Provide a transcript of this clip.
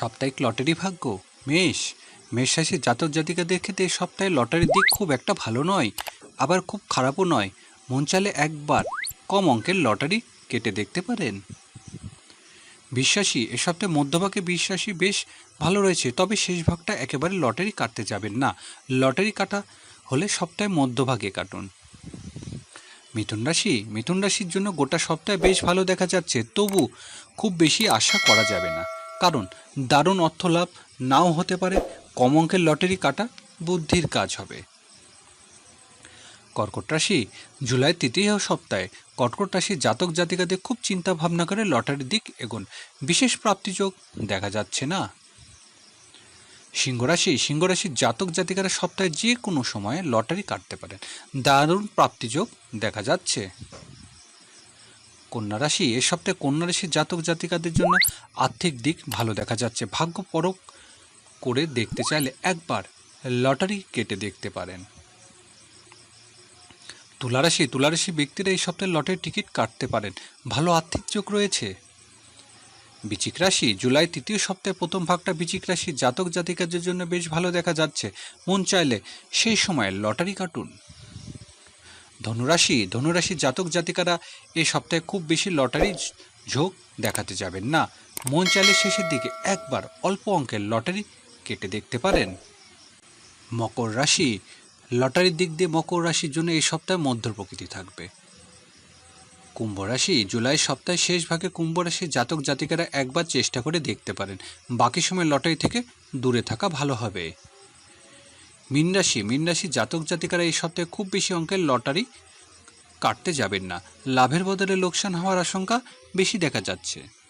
সাপ্তাহিক লটারি ভাগ্য। মেষ মেষ রাশির জাতক জাতিকাদের ক্ষেত্রে এই সপ্তাহে লটারির দিক খুব একটা ভালো নয়, আবার খুব খারাপও নয়। মন চালে একবার কম অঙ্কের লটারি কেটে দেখতে পারেন। বিশ্বাসী, এ সপ্তাহে মধ্যভাগে বিশ্বাসী বেশ ভালো রয়েছে, তবে শেষ ভাগটা একেবারে লটারি কাটতে যাবেন না। লটারি কাটা হলে সপ্তাহে মধ্যভাগে কাটুন। মিথুন রাশি, মিথুন রাশির জন্য গোটা সপ্তাহে বেশ ভালো দেখা যাচ্ছে, তবু খুব বেশি আশা করা যাবে না। কারণ দারুণ অর্থ লাভ নাও হতে পারে, কম অঙ্কের লটারি কাটা বুদ্ধির কাজ হবে। কর্কট রাশি জুলাই তৃতীয় সপ্তাহে কর্কট রাশির জাতক জাতিকাদের খুব চিন্তা ভাবনা করে লটারির দিক এগোন। বিশেষ প্রাপ্তিযোগ দেখা যাচ্ছে না। সিংহরাশি সিংহরাশির জাতক জাতিকারা সপ্তাহে যে কোনো সময়ে লটারি কাটতে পারেন। দারুণ প্রাপ্তিযোগ দেখা যাচ্ছে। কন্যা রাশি, এ সপ্তাহে কন্যা রাশির জাতক জাতিকাদের জন্য আর্থিক দিক ভালো দেখা যাচ্ছে। ভাগ্য পরক করে দেখতে চাইলে একবার লটারি কেটে দেখতে পারেন। তুলারাশি তুলারাশি ব্যক্তিরা এই সপ্তাহে লটারি টিকিট কাটতে পারেন। ভালো আর্থিক যোগ রয়েছে। বিচিক রাশি, জুলাই তৃতীয় সপ্তাহে প্রথম ভাগটা বিচিক রাশি জাতক জাতিকাদের জন্য বেশ ভালো দেখা যাচ্ছে। মন চাইলে সেই সময় লটারি কাটুন। ধনুরাশি, ধনুরাশির জাতক জাতিকারা এই সপ্তাহে খুব বেশি লটারি ঝোঁক দেখাতে যাবেন না। মন চালের শেষের দিকে একবার অল্প অঙ্কের লটারি কেটে দেখতে পারেন। মকর রাশি, লটারির দিক দিয়ে মকর রাশির জন্য এই সপ্তাহে মধ্য প্রকৃতি থাকবে। কুম্ভ রাশি, জুলাই সপ্তাহের শেষ ভাগে কুম্ভ রাশির জাতক জাতিকারা একবার চেষ্টা করে দেখতে পারেন। বাকি সময় লটারি থেকে দূরে থাকা ভালো হবে। মীন রাশি মীন রাশির জাতক জাতিকারা এই সপ্তাহে খুব বেশি অঙ্কের লটারি কাটতে যাবেন না। লাভের বদলে লোকসান হওয়ার আশঙ্কা বেশি দেখা যাচ্ছে।